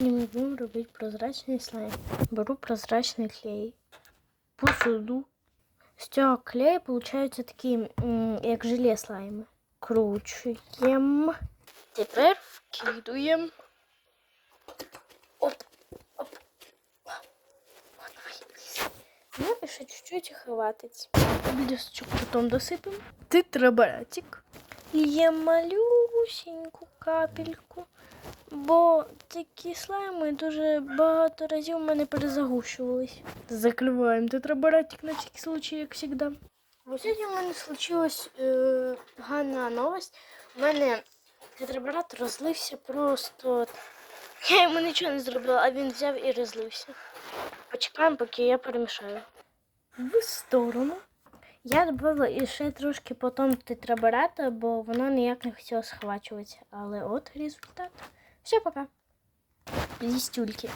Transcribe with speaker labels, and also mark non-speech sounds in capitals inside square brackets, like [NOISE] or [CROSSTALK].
Speaker 1: Ми будемо робити прозрачний слайм. Беру прозрачний клей, посуду. З цього клею получаються такі, як желе слайми. Кручуємо. Тепер вкидуємо. Оп, оп. Ну і ще чуть-чуть хватить. Блісточок потім досипемо. Титрабаратик. Є малюсеньку капельку. Бо такі слайми дуже багато разів у мене перезагущувались. Закриваємо тетрабаратик на всякий случай, як завжди. Ось сьогодні в мене случилась е, погана новость. У мене тетрабарат розлився просто. [LAUGHS] Я йому нічого не зробила, а він взяв і розлився. Почекаємо, поки я перемішаю. В сторону. Я додала ще трошки потім тетрабарата, бо воно ніяк не хотіло схвачуватися. Але от результат. Все, пока. Лістюльки.